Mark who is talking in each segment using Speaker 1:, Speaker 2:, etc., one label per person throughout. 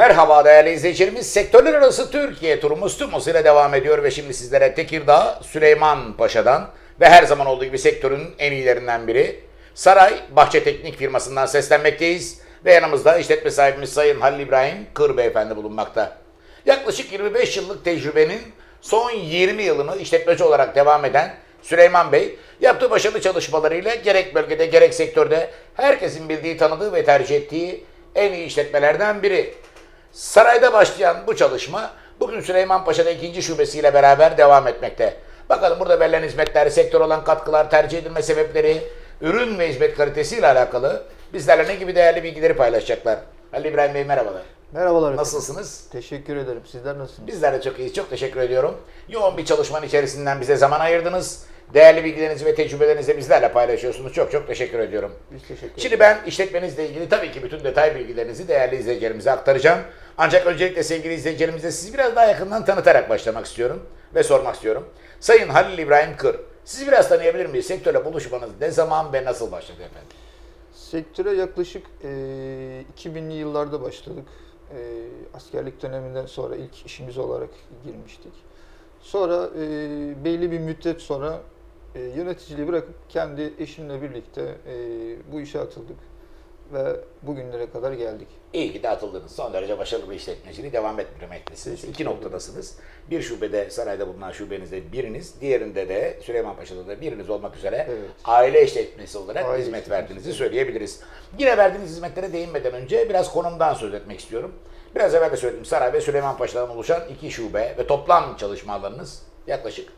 Speaker 1: Merhaba değerli izleyicilerimiz. Sektörler arası Türkiye turumuz tüm hızıyla devam ediyor ve şimdi sizlere Tekirdağ Süleyman Paşa'dan ve her zaman olduğu gibi sektörün en iyilerinden biri Saray Bahçe Teknik firmasından seslenmekteyiz ve yanımızda işletme sahibimiz Sayın Halil İbrahim Kır Beyefendi bulunmakta. Yaklaşık 25 yıllık tecrübenin son 20 yılını işletmeci olarak devam eden Süleyman Bey yaptığı başarılı çalışmalarıyla gerek bölgede gerek sektörde herkesin bildiği, tanıdığı ve tercih ettiği en iyi işletmelerden biri. Sarayda başlayan bu çalışma bugün Süleymanpaşa'da ikinci şubesiyle beraber devam etmekte. Bakalım burada verilen hizmetler, sektör olan katkılar, tercih edilme sebepleri, ürün ve hizmet kalitesiyle alakalı bizlerle ne gibi değerli bilgileri paylaşacaklar. Halil İbrahim Bey merhabalar.
Speaker 2: Merhabalar efendim.
Speaker 1: Nasılsınız?
Speaker 2: Teşekkür ederim. Sizler nasılsınız?
Speaker 1: Bizler de çok iyiyiz. Çok teşekkür ediyorum. Yoğun bir çalışmanın içerisinden bize zaman ayırdınız. Değerli bilgilerinizi ve tecrübelerinizi bizlerle paylaşıyorsunuz. Çok çok teşekkür ediyorum.
Speaker 2: Biz teşekkür ederiz.
Speaker 1: Şimdi ben işletmenizle ilgili tabii ki bütün detay bilgilerinizi değerli izleyicilerimize aktaracağım. Ancak öncelikle sevgili izleyicilerimize sizi biraz daha yakından tanıtarak başlamak istiyorum ve sormak istiyorum. Sayın Halil İbrahim Kır, sizi biraz tanıyabilir miyiz? Sektörle buluşmanız ne zaman ve nasıl başladı efendim?
Speaker 2: Sektöre yaklaşık e, 2000'li yıllarda başladık. E, askerlik döneminden sonra ilk işimiz olarak girmiştik. Sonra e, belli bir müddet sonra e, yöneticiliği bırakıp kendi eşimle birlikte e, bu işe atıldık. Ve bugünlere kadar geldik.
Speaker 1: İyi ki de atıldınız. Son derece başarılı bir işletmeciliği devam etmektesiniz. İki noktadasınız. Bir şubede, sarayda bulunan şubenizde biriniz, diğerinde de Süleymanpaşa'da da biriniz olmak üzere
Speaker 2: Evet.
Speaker 1: aile işletmesi olarak
Speaker 2: Aile
Speaker 1: hizmet
Speaker 2: işletmesi,
Speaker 1: verdiğinizi söyleyebiliriz. Yine verdiğiniz hizmetlere değinmeden önce biraz konumdan söz etmek istiyorum. Biraz evvel de söyledim. Saray ve Süleymanpaşa'dan oluşan iki şube ve toplam çalışma alanınız yaklaşık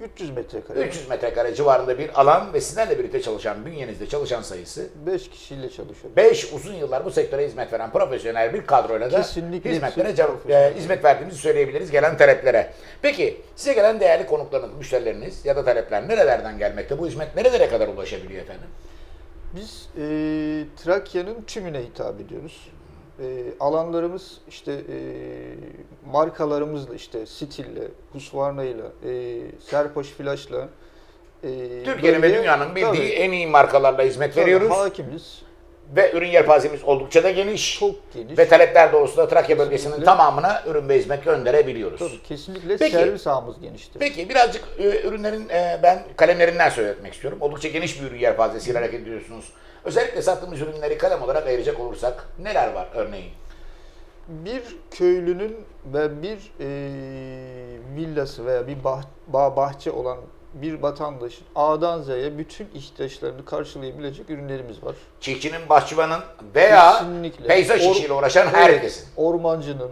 Speaker 2: 300 metrekare.
Speaker 1: 300 metrekare civarında bir alan ve sizlerle birlikte çalışan, bünyenizde çalışan sayısı
Speaker 2: 5 kişiyle çalışıyoruz.
Speaker 1: 5 uzun yıllar bu sektöre hizmet veren profesyonel bir kadroyla da
Speaker 2: Kesinlikle
Speaker 1: hizmetlere cevap- e, hizmet verdiğimizi söyleyebiliriz gelen taleplere. Peki size gelen değerli konuklarınız, müşterileriniz ya da talepler nerelerden gelmekte? Bu hizmet nerelere kadar ulaşabiliyor efendim?
Speaker 2: Biz e, Trakya'nın tümüne hitap ediyoruz. E, alanlarımız işte e, markalarımızla işte Stil'le, Husqvarna'yla, e, Serpoş Flaş'la e,
Speaker 1: Türkiye'nin ve dünyanın bildiği
Speaker 2: tabii,
Speaker 1: en iyi markalarla hizmet
Speaker 2: tabii,
Speaker 1: veriyoruz.
Speaker 2: Hakimiz.
Speaker 1: Ve ürün yelpazemiz oldukça da geniş.
Speaker 2: Çok geniş.
Speaker 1: Ve talepler doğrultusunda Trakya bölgesinin
Speaker 2: Kesinlikle.
Speaker 1: tamamına ürün ve hizmet gönderebiliyoruz.
Speaker 2: Tabii, kesinlikle
Speaker 1: Peki.
Speaker 2: servis ağımız geniştir.
Speaker 1: Peki birazcık e, ürünlerin e, ben kalemlerinden söz etmek istiyorum. Oldukça geniş bir ürün yelpazesiyle hareket ediyorsunuz. Özellikle sattığımız ürünleri kalem olarak ayıracak olursak neler var örneğin?
Speaker 2: Bir köylünün ve bir e, villası veya bir bah, bağ bahçe olan bir vatandaşın A'dan Z'ye bütün ihtiyaçlarını karşılayabilecek ürünlerimiz var.
Speaker 1: Çiftçinin, bahçıvanın veya
Speaker 2: Kesinlikle.
Speaker 1: peyzaj
Speaker 2: Or-
Speaker 1: işiyle uğraşan
Speaker 2: Evet,
Speaker 1: herkesin.
Speaker 2: Ormancının,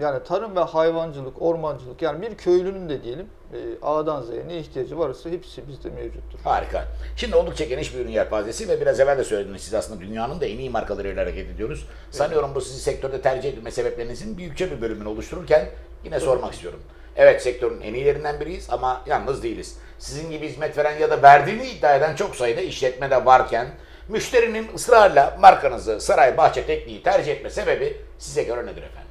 Speaker 2: yani tarım ve hayvancılık, ormancılık yani bir köylünün de diyelim e, A'dan Z'ye ne ihtiyacı varsa hepsi bizde mevcuttur.
Speaker 1: Harika. Şimdi oldukça geniş bir ürün yelpazesi ve biraz evvel de söylediniz siz aslında dünyanın da en iyi markalarıyla hareket ediyoruz. Sanıyorum bu sizi sektörde tercih edilme sebeplerinizin büyükçe bir bölümünü oluştururken yine sormak istiyorum. Evet sektörün en iyilerinden biriyiz ama yalnız değiliz. Sizin gibi hizmet veren ya da verdiğini iddia eden çok sayıda işletme de varken müşterinin ısrarla markanızı Saray Bahçe Tekniği tercih etme sebebi size göre nedir efendim?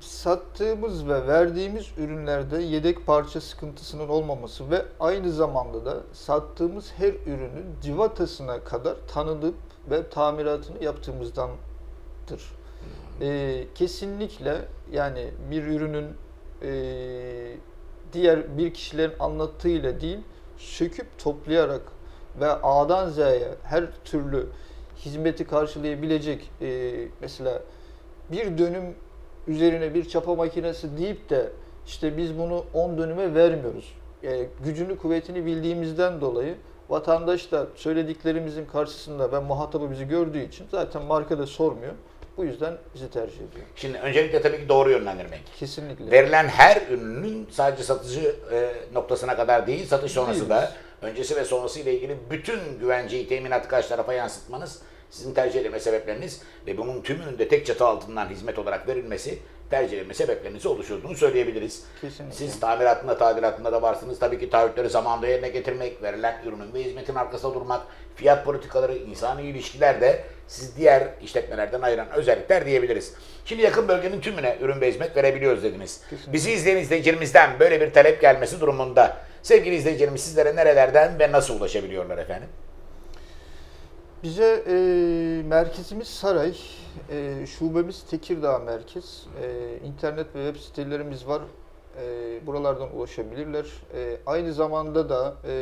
Speaker 2: Sattığımız ve verdiğimiz ürünlerde yedek parça sıkıntısının olmaması ve aynı zamanda da sattığımız her ürünün civatasına kadar tanınıp ve tamiratını yaptığımızdandır. Ee, kesinlikle yani bir ürünün e, diğer bir kişilerin anlattığıyla değil, söküp toplayarak ve A'dan Z'ye her türlü hizmeti karşılayabilecek e, mesela bir dönüm üzerine bir çapa makinesi deyip de işte biz bunu 10 dönüme vermiyoruz. E, gücünü kuvvetini bildiğimizden dolayı vatandaş da söylediklerimizin karşısında ve muhatabı bizi gördüğü için zaten marka da sormuyor. Bu yüzden bizi tercih ediyor.
Speaker 1: Şimdi öncelikle tabii ki doğru yönlendirmek.
Speaker 2: Kesinlikle.
Speaker 1: Verilen her ürünün sadece satıcı e, noktasına kadar değil, satış sonrası da öncesi ve sonrası ile ilgili bütün güvenceyi, teminatı karşı tarafa yansıtmanız sizin tercih edilme sebepleriniz ve bunun tümünün de tek çatı altından hizmet olarak verilmesi tercih edilme sebeplerinizi oluşturduğunu söyleyebiliriz.
Speaker 2: Kesinlikle.
Speaker 1: Siz tamiratında, tadilatında da varsınız. Tabii ki taahhütleri zamanında yerine getirmek, verilen ürünün ve hizmetin arkasında durmak, fiyat politikaları, insani ilişkiler de siz diğer işletmelerden ayıran özellikler diyebiliriz. Şimdi yakın bölgenin tümüne ürün ve hizmet verebiliyoruz dediniz.
Speaker 2: Kesinlikle.
Speaker 1: Bizi izleyen izleyicilerimizden böyle bir talep gelmesi durumunda sevgili izleyicilerimiz sizlere nerelerden ve nasıl ulaşabiliyorlar efendim?
Speaker 2: Bize e, merkezimiz Saray, e, şubemiz Tekirdağ merkez. E, internet ve web sitelerimiz var. E, buralardan ulaşabilirler. E, aynı zamanda da e,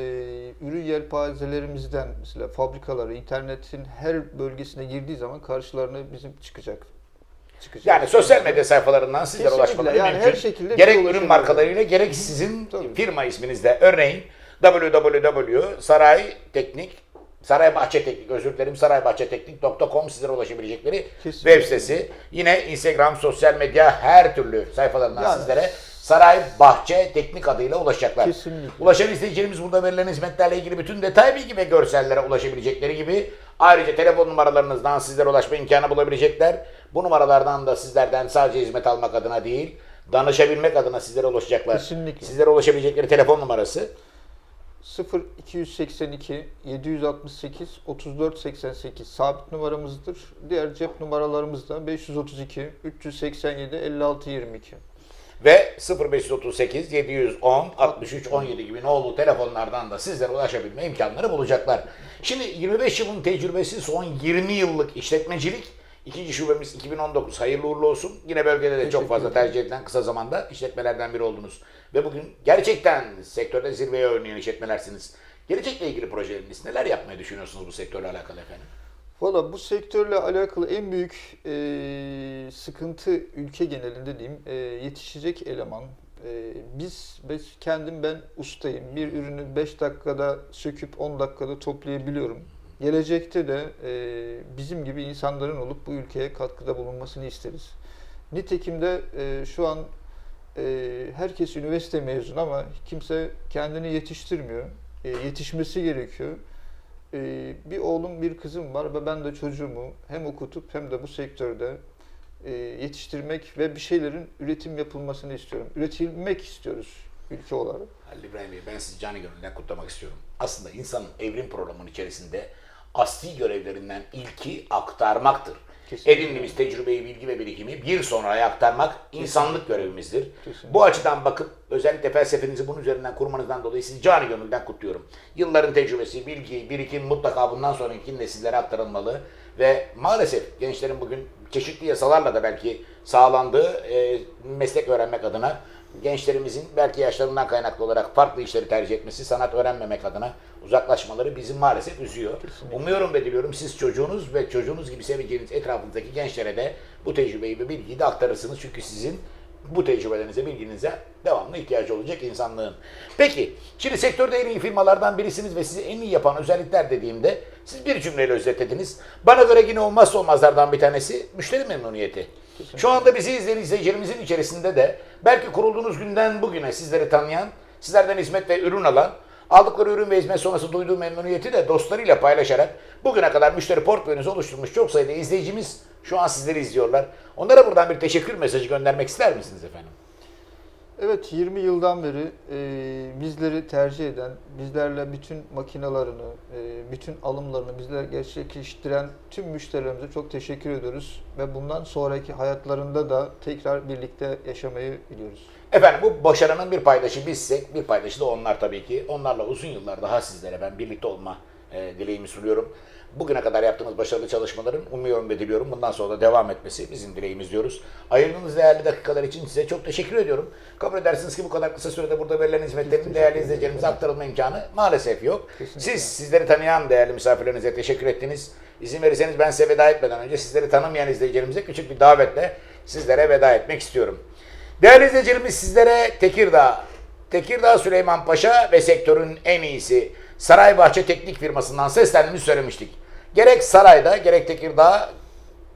Speaker 2: ürün yelpazelerimizden mesela fabrikaları, internetin her bölgesine girdiği zaman karşılarına bizim çıkacak. çıkacak.
Speaker 1: Yani sosyal medya sayfalarından sizlere
Speaker 2: Kesinlikle.
Speaker 1: ulaşmaları
Speaker 2: Yani
Speaker 1: mümkün.
Speaker 2: her şekilde
Speaker 1: gerek ürün markalarıyla gerek sizin
Speaker 2: Tabii.
Speaker 1: firma isminizle. Örneğin www.saray Teknik Saray Bahçe Teknik özür dilerim saraybahçeteknik.com sizlere ulaşabilecekleri
Speaker 2: Kesinlikle.
Speaker 1: web sitesi. Yine Instagram, sosyal medya her türlü sayfalarından
Speaker 2: Yani.
Speaker 1: sizlere Saray Bahçe Teknik adıyla ulaşacaklar.
Speaker 2: Kesinlikle.
Speaker 1: Ulaşan izleyicilerimiz burada verilen hizmetlerle ilgili bütün detay bilgi ve görsellere ulaşabilecekleri gibi ayrıca telefon numaralarınızdan sizlere ulaşma imkanı bulabilecekler. Bu numaralardan da sizlerden sadece hizmet almak adına değil, danışabilmek adına sizlere ulaşacaklar.
Speaker 2: Kesinlikle.
Speaker 1: Sizlere ulaşabilecekleri telefon numarası
Speaker 2: 0 282 768 34 88 sabit numaramızdır. Diğer cep numaralarımız da 532 387 56 22.
Speaker 1: ve 0538 710 63 17 gibi nolu telefonlardan da sizlere ulaşabilme imkanları bulacaklar. Şimdi 25 yılın tecrübesi son 20 yıllık işletmecilik. İkinci şubemiz 2019 hayırlı uğurlu olsun. Yine bölgede de çok fazla tercih edilen kısa zamanda işletmelerden biri oldunuz. Ve bugün gerçekten sektörde zirveye oynayan işletmelersiniz. Gelecekle ilgili projeleriniz neler yapmayı düşünüyorsunuz bu sektörle alakalı efendim?
Speaker 2: Valla bu sektörle alakalı en büyük e, sıkıntı ülke genelinde diyeyim e, yetişecek eleman. E, biz, biz kendim ben ustayım. Bir ürünü 5 dakikada söküp 10 dakikada toplayabiliyorum. Gelecekte de e, bizim gibi insanların olup bu ülkeye katkıda bulunmasını isteriz. Nitekim de e, şu an e, herkes üniversite mezun ama kimse kendini yetiştirmiyor. E, yetişmesi gerekiyor. Ee, bir oğlum bir kızım var ve ben de çocuğumu hem okutup hem de bu sektörde e, yetiştirmek ve bir şeylerin üretim yapılmasını istiyorum. Üretilmek istiyoruz ülke olarak.
Speaker 1: Halil İbrahim Bey ben sizi canı gönülden kutlamak istiyorum. Aslında insanın evrim programının içerisinde asli görevlerinden ilki aktarmaktır.
Speaker 2: Kesinlikle.
Speaker 1: Edindiğimiz tecrübeyi, bilgi ve birikimi bir sonraya aktarmak insanlık görevimizdir.
Speaker 2: Kesinlikle.
Speaker 1: Bu açıdan bakıp özellikle felsefenizi bunun üzerinden kurmanızdan dolayı sizi canı gönülden kutluyorum. Yılların tecrübesi, bilgi, birikim mutlaka bundan sonraki nesillere aktarılmalı ve maalesef gençlerin bugün çeşitli yasalarla da belki sağlandığı e, meslek öğrenmek adına gençlerimizin belki yaşlarından kaynaklı olarak farklı işleri tercih etmesi, sanat öğrenmemek adına uzaklaşmaları bizi maalesef üzüyor. Umuyorum ve diliyorum siz çocuğunuz ve çocuğunuz gibi seveceğiniz etrafınızdaki gençlere de bu tecrübeyi ve bilgiyi de aktarırsınız. Çünkü sizin bu tecrübelerinize, bilginize devamlı ihtiyacı olacak insanlığın. Peki, şimdi sektörde en iyi firmalardan birisiniz ve sizi en iyi yapan özellikler dediğimde siz bir cümleyle özetlediniz. Bana göre yine olmazsa olmazlardan bir tanesi müşteri memnuniyeti. Şu anda bizi izleyen izleyicilerimizin içerisinde de belki kurulduğunuz günden bugüne sizleri tanıyan, sizlerden hizmet ve ürün alan, aldıkları ürün ve hizmet sonrası duyduğu memnuniyeti de dostlarıyla paylaşarak bugüne kadar müşteri portföyünüzü oluşturmuş çok sayıda izleyicimiz şu an sizleri izliyorlar. Onlara buradan bir teşekkür mesajı göndermek ister misiniz efendim?
Speaker 2: Evet 20 yıldan beri e, bizleri tercih eden, bizlerle bütün makinalarını, e, bütün alımlarını bizler gerçekleştiren tüm müşterilerimize çok teşekkür ediyoruz. Ve bundan sonraki hayatlarında da tekrar birlikte yaşamayı biliyoruz.
Speaker 1: Efendim bu başarının bir paydaşı bizsek, bir paydaşı da onlar tabii ki. Onlarla uzun yıllar daha sizlere ben birlikte olma e, dileğimi sunuyorum. Bugüne kadar yaptığınız başarılı çalışmaların umuyorum ve diliyorum bundan sonra da devam etmesi bizim dileğimiz diyoruz. Ayırdığınız değerli dakikalar için size çok teşekkür ediyorum. Kabul edersiniz ki bu kadar kısa sürede burada verilen hizmetlerin değerli izleyicilerimize aktarılma imkanı maalesef yok.
Speaker 2: Kesinlikle.
Speaker 1: Siz sizleri tanıyan değerli misafirlerinize teşekkür ettiniz. İzin verirseniz ben size veda etmeden önce sizleri tanımayan izleyicilerimize küçük bir davetle sizlere veda etmek istiyorum. Değerli izleyicilerimiz sizlere Tekirdağ, Tekirdağ Süleyman Paşa ve sektörün en iyisi Saraybahçe Teknik firmasından seslendiğimizi söylemiştik. Gerek sarayda gerek Tekirdağ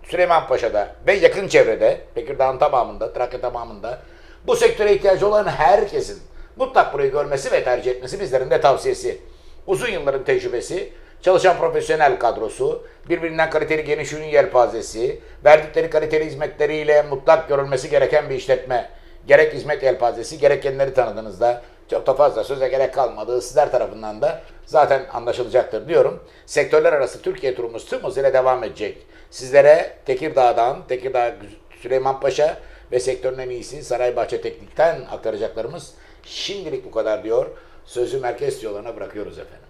Speaker 1: Süleymanpaşa'da ve yakın çevrede, Tekirdağ'ın tamamında, Trakya tamamında bu sektöre ihtiyacı olan herkesin mutlak burayı görmesi ve tercih etmesi bizlerin de tavsiyesi. Uzun yılların tecrübesi, çalışan profesyonel kadrosu, birbirinden kaliteli geniş ürün yelpazesi, verdikleri kaliteli hizmetleriyle mutlak görülmesi gereken bir işletme. Gerek hizmet yelpazesi, gerek kendileri tanıdığınızda çok da fazla söze gerek kalmadığı sizler tarafından da zaten anlaşılacaktır diyorum. Sektörler arası Türkiye turumuz tüm hızıyla devam edecek. Sizlere Tekirdağ'dan, Tekirdağ Süleymanpaşa ve sektörün en iyisi Saraybahçe Teknik'ten aktaracaklarımız şimdilik bu kadar diyor. Sözü merkez yollarına bırakıyoruz efendim.